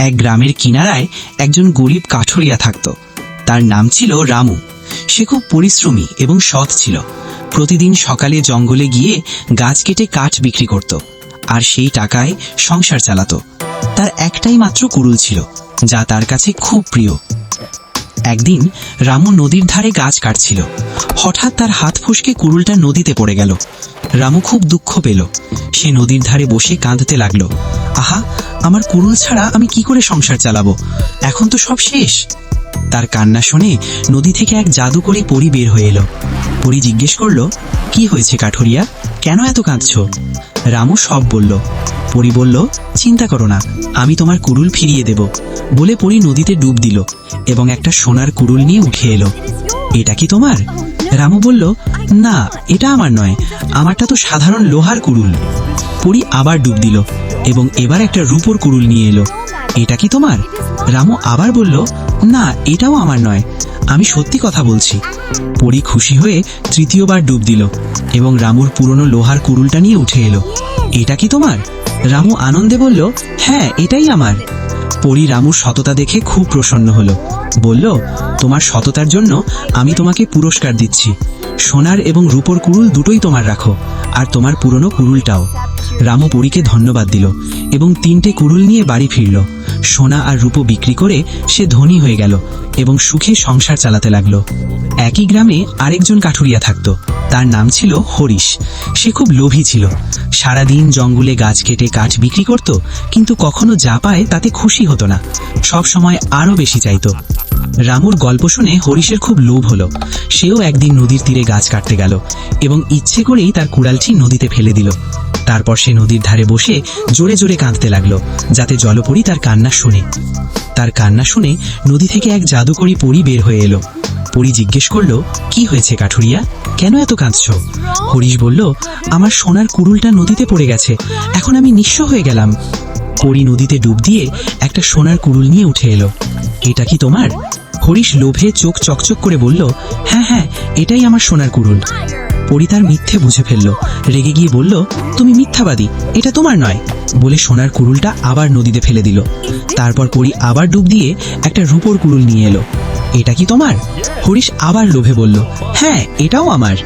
এক গ্রামের কিনারায় একজন গরিব কাঠুরিয়া থাকত। তার নাম ছিল রামু। সে খুব পরিশ্রমী এবং সৎ ছিল। প্রতিদিন সকালে জঙ্গলে গিয়ে গাছ কেটে কাঠ বিক্রি করত আর সেই টাকায় সংসার চালাতো। তার একটাই মাত্র কুড়ুল ছিল, যা তার কাছে খুব প্রিয়। একদিন রামু নদীর ধারে গাছ কাটছিল। হঠাৎ তার হাত ফসকে কুড়ুলটা নদীতে পড়ে গেল। রামু খুব দুঃখ পেল। সে নদীর ধারে বসে কাঁদতে লাগল। আহা আমার কুড়ুল ছাড়া আমি কি করে সংসার চালাবো? এখন তো সব শেষ। তার কান্না শুনে নদী থেকে এক জাদুকরি পরি বের হয়ে এলো। পরি জিজ্ঞেস করল, কি হয়েছে কাঠুরিয়া? কেন এত কাঁদছ? রামু সব বলল। পরি বলল, চিন্তা করো না, আমি তোমার কুড়ুল ফিরিয়ে দেব। বলে পরি নদীতে ডুব দিল এবং একটা সোনার কুড়ুল নিয়ে উঠে এলো। এটা কি তোমার? রামু বলল, না, এটা আমার নয়। আমারটা তো সাধারণ লোহার কুড়ুল। পরি আবার ডুব দিল। এবং এবার একটা রূপোর কুড়ুল নিয়ে এলো। এটা কি তোমার? রামু আবার বলল, না, এটাও আমার নয়। আমি সত্যি কথা বলছি। পরি খুশি হয়ে তৃতীয়বার ডুব দিল এবং রামুর পুরনো লোহার কুড়ুলটা নিয়ে উঠে এলো। এটা কি তোমার? রামু আনন্দে বলল হ্যাঁ এটাই আমার। পরি রামুর সততা দেখে খুব প্রসন্ন হলো। বলল, তোমার সততার জন্য আমি তোমাকে পুরস্কার দিচ্ছি। সোনার এবং রূপোর কুড়ুল দুটোই তোমার রাখো, আর তোমার পুরনো কুড়ুলটাও। রামু পুরীকে ধন্যবাদ দিল এবং তিনটে কুড়ুল নিয়ে বাড়ি ফিরল। সোনা আর রূপো বিক্রি করে সে ধনী হয়ে গেল এবং সুখে সংসার চালাতে লাগল। একই গ্রামে আরেকজন কাঠুরিয়া থাকতো। তার নাম ছিল হরিশ। সে খুব লোভী ছিল। সারাদিন জঙ্গলে গাছ কেটে কাঠ বিক্রি করত, কিন্তু কখনো যা পায় তাতে খুশি হতো না। সব সময় আরও বেশি চাইতো। রামুর গল্প শুনে হরিশের খুব লোভ হলো। সেও একদিন নদীর তীরে গাছ কাটতে গেল এবং ইচ্ছে করেই তার কুড়ালটি নদীতে ফেলে দিল। তারপর সে নদীর ধারে বসে জোরে জোরে কাঁদতে লাগল, যাতে জলপরি তার কান্না শুনে। তার কান্না শুনে নদী থেকে এক জাদুকরি পরি বের হয়ে এলো। পরি জিজ্ঞেস করল, কি হয়েছে কাঠুরিয়া? কেন এত কাঁদছ? হরিশ বলল, আমার সোনার কুড়ুলটা নদীতে পড়ে গেছে, এখন আমি নিঃস্ব হয়ে গেলাম। পরি নদীতে ডুব দিয়ে একটা সোনার কুড়ুল নিয়ে উঠে এলো। এটা কি তোমার? হরিশ লোভে চোখ চকচক করে বলল হ্যাঁ হ্যাঁ এটাই আমার সোনার কুড়ুল। পরি তার মিথ্যে বুঝে ফেলল, রেগে গিয়ে বলল, তুমি মিথ্যাবাদী, এটা তোমার নয়, বলে সোনার কুড়ুলটা আবার নদীতে ফেলে দিল। তারপর পরি আবার ডুব দিয়ে একটা রূপোর কুড়ুল নিয়ে এলো। এটা কি তোমার? হরিশ আবার লোভে বলল হ্যাঁ এটাও আমার।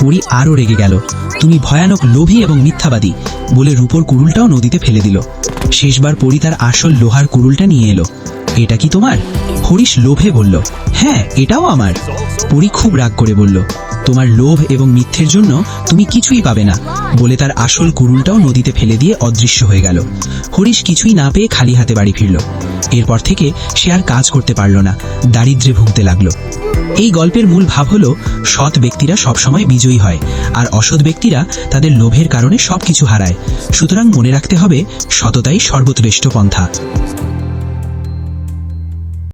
পরি আরও রেগে গেল। তুমি ভয়ানক লোভী এবং মিথ্যাবাদী, বলে রূপোর কুরুলটাও নদীতে ফেলে দিল। শেষবার পরি তার আসল লোহার কুরুলটা নিয়ে এলো। এটা কি তোমার? হরিশ লোভে বলল হ্যাঁ এটাও আমার। পরি খুব রাগ করে বলল তোমার লোভ এবং মিথ্যের জন্য তুমি কিছুই পাবে না, বলে তার আসল কুড়ুলটাও নদীতে ফেলে দিয়ে অদৃশ্য হয়ে গেল। হরিশ কিছুই না পেয়ে খালি হাতে বাড়ি ফিরল। এরপর থেকে সে আর কাজ করতে পারল না দারিদ্রে ভুগতে লাগল। এই গল্পের মূল ভাব হলো, সৎ ব্যক্তিরা সবসময় বিজয়ী হয়, আর অসৎ ব্যক্তিরা তাদের লোভের কারণে সবকিছু হারায়। সুতরাং মনে রাখতে হবে, সততাই সর্বশ্রেষ্ঠ পন্থা।